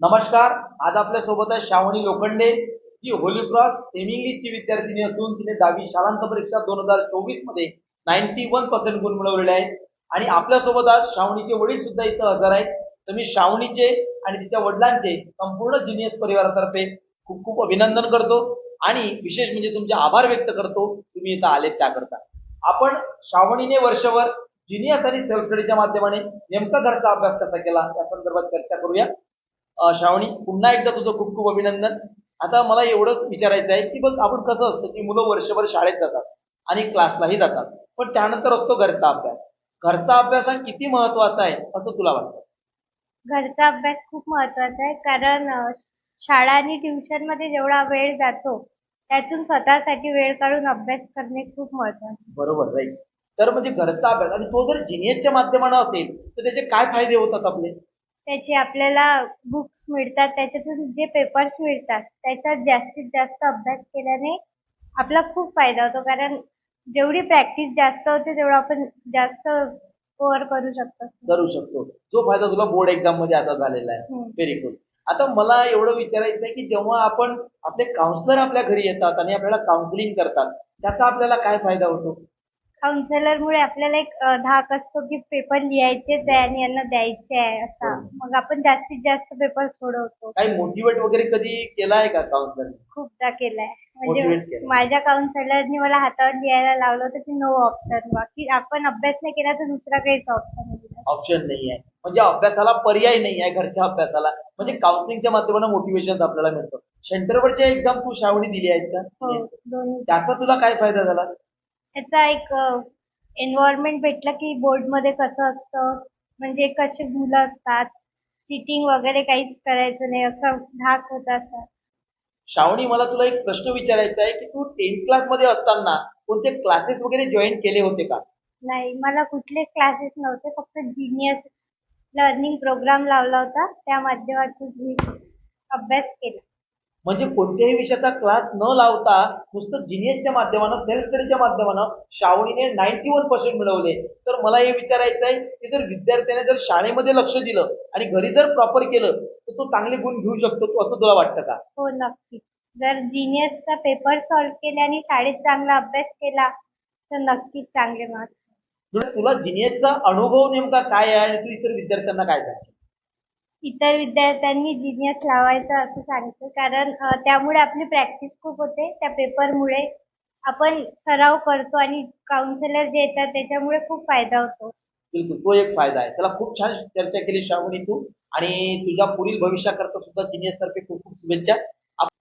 नमस्कार आज आपल्यासोबत आहे श्रावणी लोखंडे ही होली क्रॉस सेमी विद्यार्थिनी असून तिने दहावी शालांत परीक्षा दोन हजार चोवीसमध्ये नाईन्टी वन पर्सेंट गुण मिळवलेले आहेत. आणि आपल्यासोबत आज श्रावणीचे वडील सुद्धा इथं हजर आहेत. तर मी श्रावणीचे आणि तिच्या वडिलांचे संपूर्ण जिनियस परिवारातर्फे खूप खूप अभिनंदन करतो. आणि विशेष म्हणजे तुमचे आभार व्यक्त करतो तुम्ही इथं आलेत त्याकरता. आपण श्रावणीने वर्षभर जिनियस आणि सेल्फ स्टडीच्या माध्यमाने नेमका घरचा अभ्यास कसा केला या संदर्भात चर्चा करूया. श्रावणी पुन्हा एकदा तुझं खूप खूप अभिनंदन. आता मला एवढंच विचारायचं आहे की बघ आपण कसं असतं की मुलं वर्षभर शाळेत जातात आणि क्लासलाही जातात पण त्यानंतर असतो घरचा अभ्यास. घरचा अभ्यास हा किती महत्त्वाचा आहे असं तुला वाटतं? घरचा अभ्यास खूप महत्त्वाचा आहे कारण शाळा आणि ट्युशनमध्ये जेवढा वेळ जातो त्यातून स्वतःसाठी वेळ काढून अभ्यास करणे खूप महत्त्वाचे. बरोबर राईट तर म्हणजे घरचा अभ्यास आणि तो जर जिनियसच्या माध्यमानं असेल तर त्याचे काय फायदे होतात आपले? त्याचे आपल्याला बुक्स मिळतात त्याच्यातून जे पेपर्स मिळतात त्याच्यात जास्तीत जास्त अभ्यास केल्याने आपला खूप फायदा होतो. कारण जेवढी प्रॅक्टिस जास्त होते तेवढं आपण जास्त स्कोअर करू शकतो. करू शकतो. जो फायदा तुला बोर्ड एक्झाममध्ये आता झालेला आहे. हम्म. व्हेरी गुड आता मला एवढं विचारायचं आहे की जेव्हा आपण आपले काउन्सलर आपल्या घरी येतात आणि आपल्याला काउन्सिलिंग करतात त्याचा आपल्याला काय फायदा होतो? काउन्सिलर मुळे आपल्याला एक अ, धाक असतो की पेपर लिहायचेच आहे आणि यांना द्यायचे आहे असा. हो. मग आपण जास्तीत जास्त पेपर सोडवतो. काही मोटिवेट वगैरे कधी केला आहे का काउन्सलर खूपदा केलाय. Motivate म्हणजे केलंय. माझ्या काउन्सिलरनी मला हातावर लिहायला लावलं होतं की नो ऑप्शन बाकी आपण अभ्यास नाही केला तर दुसरा काहीच ऑप्शन नाही ऑप्शन नाही आहे. म्हणजे अभ्यासाला पर्याय नाही आहे घरच्या अभ्यासाला. म्हणजे काउन्सिलिंगच्या माध्यमातून मोटिवेशन आपल्याला मिळतं. सेंटरवरच्या एक्झाम तू श्रावणी दिली आहेत हो का दोन्ही. त्याचा तुला काय फायदा झाला? त्याचा एक एन्व्हायरमेंट भेटलं की बोर्डमध्ये कसं असतं म्हणजे कसे मुलं असतात चिटिंग वगैरे काहीच करायचं नाही असं धाक होता असा श्रावणी मला तुला एक प्रश्न विचारायचा आहे की तू टेन्थ क्लासमध्ये असताना कोणते क्लासेस वगैरे जॉईन केले होते का? नाही मला कुठलेच क्लासेस नव्हते फक्त जिनियस लर्निंग प्रोग्राम लावला होता त्या माध्यमातून मी अभ्यास केला. म्हणजे कोणत्याही विषयाचा क्लास न लावता नुसतं जिनियसच्या माध्यमानं सेल्फ स्टडीच्या माध्यमानं श्रावणीने नाईन्टी वन पर्सेंट मिळवले. तर मला हे विचारायचं आहे की जर विद्यार्थ्याने जर शाळेमध्ये लक्ष दिलं आणि घरी जर प्रॉपर केलं तर तो चांगले गुण घेऊ शकतो तो असं तुला वाटतं का? हो नक्की जर जिनियसचा पेपर सॉल्व्ह केले आणि शाळेत चांगला अभ्यास केला तर नक्कीच चांगले मार्क्स तुला जिनियसचा अनुभव नेमका काय आहे आणि तू इतर विद्यार्थ्यांना काय सांगशील? इतर विद्यार्थ्यांनी जिनियस लावायचं असं सांगते. कारण त्यामुळे आपली प्रॅक्टिस खूप होते. त्या पेपरमुळे आपण सराव करतो आणि काउन्सिलर जे येतात त्याच्यामुळे खूप फायदा होतो. बिलकुल तो एक फायदा आहे. त्याला खूप छान चर्चा केली श्रावणी तू आणि तुझ्या पुढील भविष्याकरता सुद्धा जिनियस तर्फे खूप खूप शुभेच्छा.